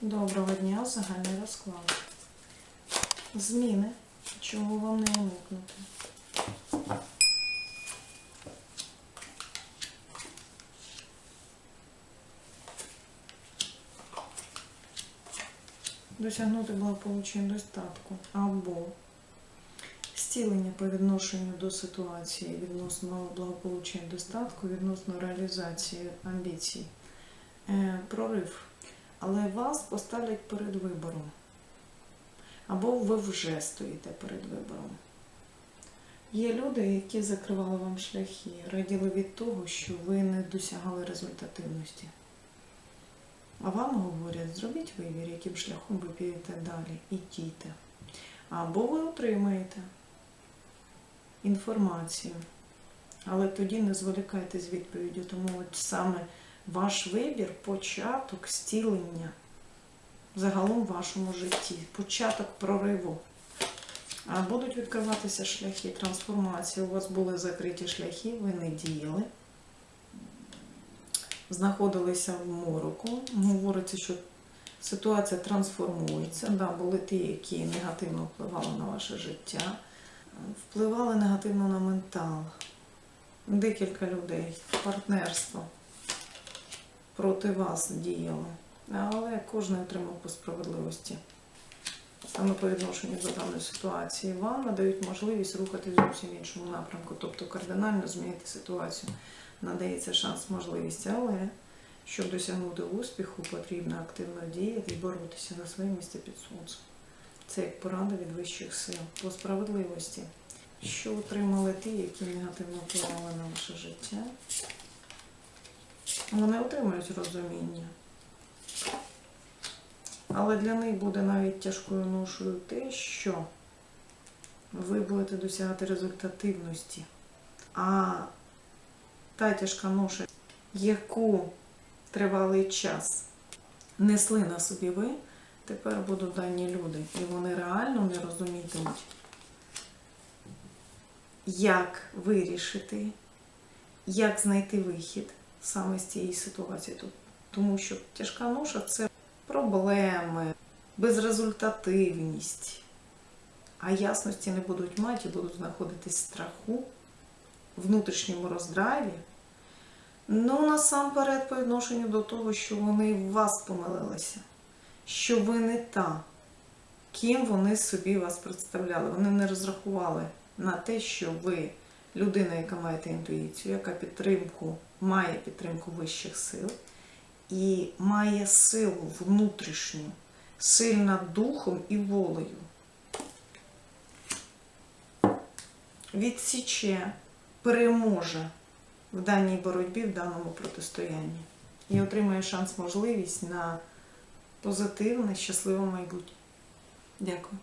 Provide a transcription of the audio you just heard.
Доброго дня, загальний розклад. Зміни, чого вам не уникнути. Досягнути благополуччя достатку або зцілення по відношенню до ситуації відносно благополуччя і достатку, відносно реалізації амбіцій. Е, Прорив але вас поставлять перед вибором. Або ви вже стоїте перед вибором. Є люди, які закривали вам шляхи, раділи від того, що ви не досягали результативності. А вам говорять, зробіть вибір, яким шляхом ви підете далі, і дійте. Або ви отримаєте інформацію, але тоді не зволікайте з відповіддю, тому от саме ваш вибір початок зцілення загалом в вашому житті, початок прориву. Будуть відкриватися шляхи трансформації. У вас були закриті шляхи, ви не діяли, знаходилися в мороку. Говориться, що ситуація трансформується. Да, були ті, які негативно впливали на ваше життя, впливали негативно на ментал. Декілька людей, партнерство проти вас діяло. Але кожен отримав по справедливості. Саме по відношенню до даної ситуації вам надають можливість рухатись зовсім іншому напрямку, тобто кардинально змінити ситуацію. Надається шанс, можливість, але щоб досягнути успіху, потрібно активно діяти і боротися за своє місце під сонцем. Це як порада від вищих сил по справедливості, що отримали ті, які негативно впливали на ваше життя. Вони отримають розуміння. Але для них буде навіть тяжкою ношою те, що ви будете досягати результативності. А та тяжка ноша, яку тривалий час несли на собі ви, тепер будуть дані люди. І вони реально не розумітимуть, як вирішити, як знайти вихід саме з цієї ситуації. Тому що тяжка ноша це проблеми, безрезультативність. А ясності не будуть мати будуть знаходитись в страху, внутрішньому роздраві. Ну, насамперед, по відношенню до того, що вони в вас помилилися, що ви не та, ким вони собі вас представляли. Вони не розрахували на те, що ви людина, яка має інтуїцію, яка підтримку, має підтримку вищих сил і має силу внутрішню, сильна духом і волею. Відсіче, переможе в даній боротьбі, в даному протистоянні і отримає шанс, можливість на позитивне, щасливе майбутнє. Дякую.